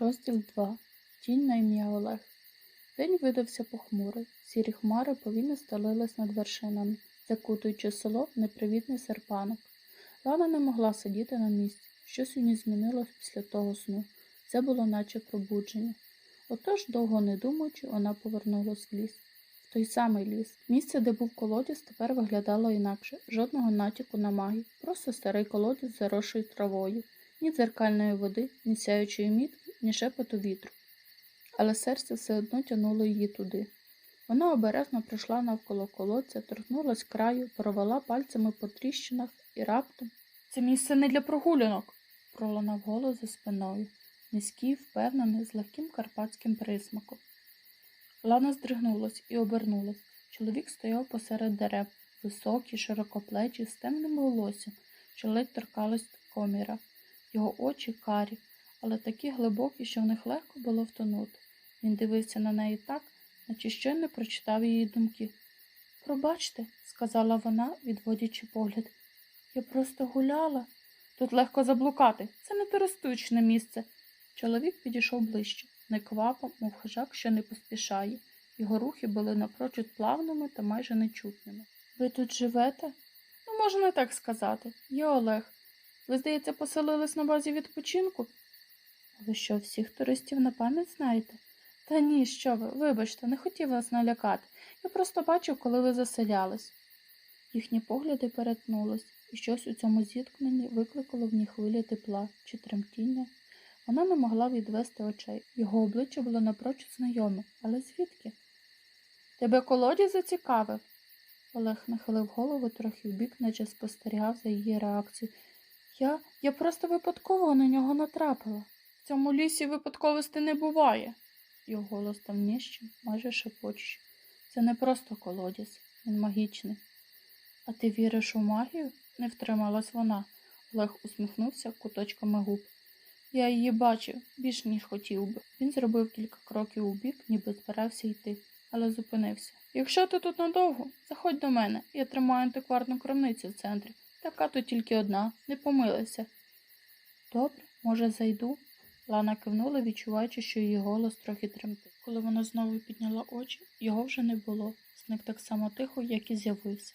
Розділ 2. Тінь на ім'я Олег. День видався похмурий. Сірі хмари повільно стелились над вершинами, закутуючи село в непривітний серпанок. Лана не могла сидіти на місці. Щось у ній змінилось після того сну. Це було наче пробудження. Отож, довго не думаючи, вона повернулась в ліс. В той самий ліс. Місце, де був колодязь, тепер виглядало інакше. Жодного натяку на магію. Просто старий колодязь з заросшою травою. Ні дзеркальної води, ні сяючої мітки, ні шепоту вітру. Але серце все одно тянуло її туди. Вона обережно пройшла навколо колодця, торкнулась краю, провела пальцями по тріщинах і раптом. Це місце не для прогулянок, пролунав голос за спиною, низький, впевнений, з легким карпатським присмаком. Лана здригнулась і обернулась. Чоловік стояв посеред дерев, високий, широкоплечий, з темним волоссям, що ледь торкалось коміра. Його очі карі, але такі глибокі, що в них легко було втонути. Він дивився на неї так, наче щойно прочитав її думки. Пробачте, сказала вона, відводячи погляд. Я просто гуляла. Тут легко заблукати. Це не туристичне місце. Чоловік підійшов ближче, неквапом, мов хижак, що не поспішає. Його рухи були напрочуд плавними та майже нечутними. Ви тут живете? Ну, можна так сказати. Я Олег. Ви, здається, поселились на базі відпочинку? Ви що, всіх туристів на пам'ять знаєте? Та ні, що ви, вибачте, не хотів вас налякати. Я просто бачив, коли ви заселялись. Їхні погляди перетнулись, і щось у цьому зіткненні викликало в ній хвилі тепла чи тремтіння. Вона не могла відвести очей. Його обличчя було напрочуд знайоме, але звідки? Тебе колоді зацікавив? Олег нахилив голову трохи вбік, наче спостерігав за її реакцією. Я, я просто випадково на нього натрапила. В цьому лісі випадковості не буває. Його голос став нижчим, майже шепочущим. Це не просто колодязь, він магічний. А ти віриш у магію? не втрималась вона. Олег усміхнувся куточками губ. Я її бачив, більш ніж хотів би. Він зробив кілька кроків у бік, ніби збирався йти, але зупинився. Якщо ти тут надовго, заходь до мене. Я тримаю антикварну крамницю в центрі. Така тут тільки одна, не помилися. Добре, може, зайду? Лана кивнула, відчуваючи, що її голос трохи тремтить. Коли вона знову підняла очі, його вже не було. Зник так само тихо, як і з'явився.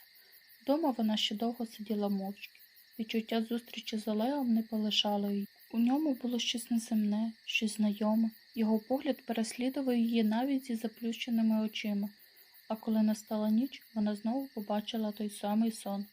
Вдома вона ще довго сиділа мовчки. Відчуття зустрічі з Олегом не полишало її. У ньому було щось неземне, щось знайоме. Його погляд переслідував її навіть зі заплющеними очима. А коли настала ніч, вона знову побачила той самий сон.